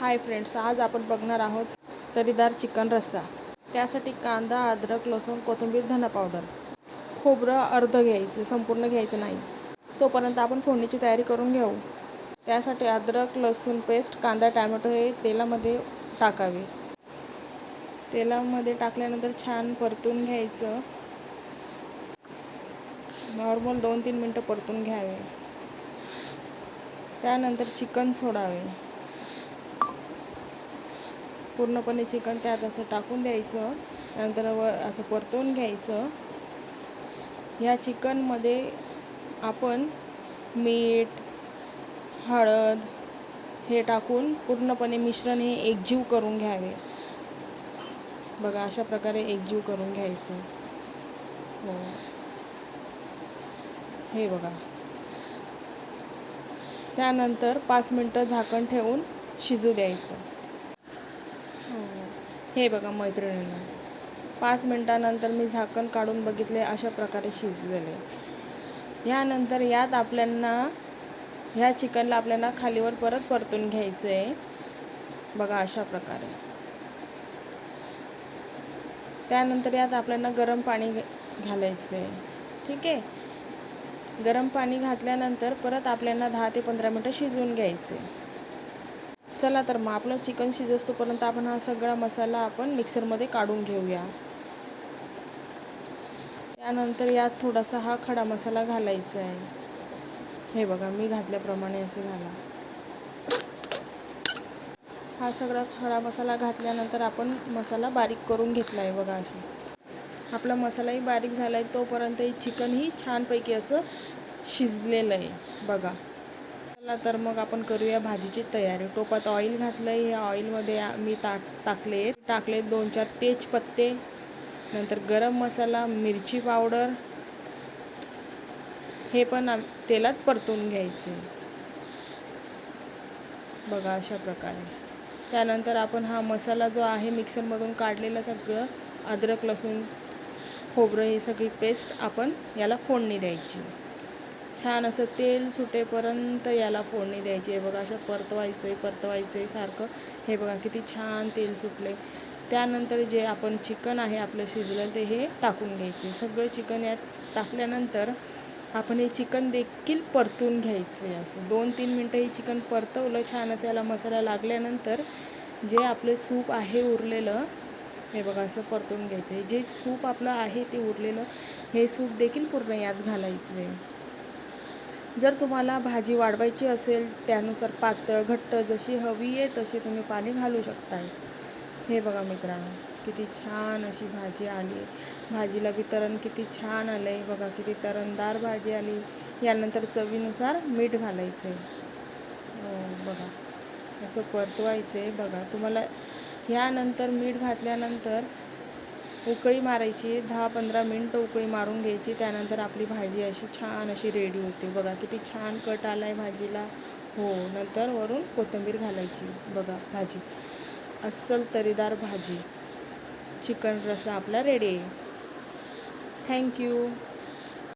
Hi friends आज आपण बघणार आहोत तरीदार चिकन रस्सा. त्यासाठी कांदा अद्रक लसूण कोथिंबीर धना पावडर. खोबरं अर्ध घ्यायचं संपूर्ण घ्यायचं नाही. तोपर्यंत आपण फोडणीची तयारी करून घेऊ. त्यासाठी अद्रक लसूण पेस्ट कांदा टॅमॅटो हे तेलामध्ये टाकावे. तेलामध्ये टाकल्यानंतर छान परतून घ्यायचं. नॉर्मल दोन तीन मिनटं परतून घ्यावे. त्यानंतर चिकन सोडावे. पूर्णपणे चिकन त्यात असं टाकून द्यायचं. नंतर व असं परतवून घ्यायचं. ह्या चिकनमध्ये आपण मीठ हळद हे टाकून पूर्णपणे मिश्रण हे एकजीव करून घ्यावे. बघा अशा प्रकारे एकजीव करून घ्यायचं. हो हे बघा. त्यानंतर पाच मिनटं झाकण ठेवून शिजू द्यायचं. हे बघा मैत्रिणींना. पाच मिनटानंतर मी झाकण काढून बघितले अशा प्रकारे शिजलेले. ह्यानंतर यात आपल्यांना ह्या चिकनला आपल्याला खालीवर परत परतून घ्यायचं आहे बघा अशा प्रकारे. त्यानंतर यात आपल्याला गरम पाणी घालायचं आहे ठीक आहे? गरम पाणी घातल्यानंतर परत आपल्याला दहा ते पंधरा मिनटं शिजवून घ्यायचं आहे चला तर मग आपलं चिकन शिजस्तोपर्यंत आपण हा सगळा मसाला आपण मिक्सरमध्ये काढून घेऊया. त्यानंतर यात थोडासा हा खडा मसाला घालायचा आहे. हे बघा मी घातल्याप्रमाणे असे घाला. हा सगळा खडा मसाला घातल्यानंतर आपण मसाला बारीक करून घेतला आहे बघा अशी. आपला मसालाही बारीक झाला आहे तोपर्यंत हे चिकनही छानपैकी असं शिजलेलं आहे. बघा. चला तर मग आपण करूया भाजीची तयारी. टोपात ऑइल घातलं आहे या ऑइलमध्ये मी टाक टाकले टाकले दोन चार तेजपत्ते. नंतर गरम मसाला मिरची पावडर. हे पण आम- तेलात परतून घ्यायचे. बघा अशा प्रकारे. त्यानंतर आपण हा मसाला जो आहे मिक्सरमधून काढलेला सगळं अद्रक लसूण खोबरं ही सगळी पेस्ट आपण याला फोडणी द्यायची. छान असं तेल सुटेपर्यंत याला फोडणी द्यायची. आहे बघा असं परतवायचं आहे परतवायचं आहे सारखं. हे बघा किती छान तेल सुटले त्यानंतर जे आपण चिकन आहे आपलं शिजलं ते हे टाकून घ्यायचे. सगळं चिकन यात टाकल्यानंतर आपण हे चिकन देखील परतून घ्यायचं आहे असं. दोन तीन मिनटं हे चिकन परतवलं छान असं याला मसाला लागल्यानंतर जे आपलं सूप आहे उरलेलं हे बघा असं परतून घ्यायचं आहे जे सूप आपलं आहे ते उरलेलं हे सूप देखील पूर्ण यात घालायचं आहे जर तुम्हाला भाजी वाढवायची असेल त्यानुसार पातळ घट्ट जशी हवी आहे तशी तुम्ही पाणी घालू शकताय. हे बघा मित्रांनो किती छान अशी भाजी आली. भाजीला बी तरण किती छान आलं आहे बघा किती तरणदार भाजी आली. यानंतर चवीनुसार मीठ घालायचं आहे हो बघा. असं परतवायचं आहे बघा तुम्हाला ह्यानंतर मीठ घातल्यानंतर उकळी मारायची दहा पंधरा मिनटं उकळी मारून घ्यायची त्यानंतर आपली भाजी अशी छान अशी रेडी होते. बघा किती छान कट आला आहे भाजीला. हो नंतर वरून कोथिंबीर घालायची. बघा भाजी. अस्सल तरीदार भाजी. चिकन रस्सा आपला रेडी आहे. थँक्यू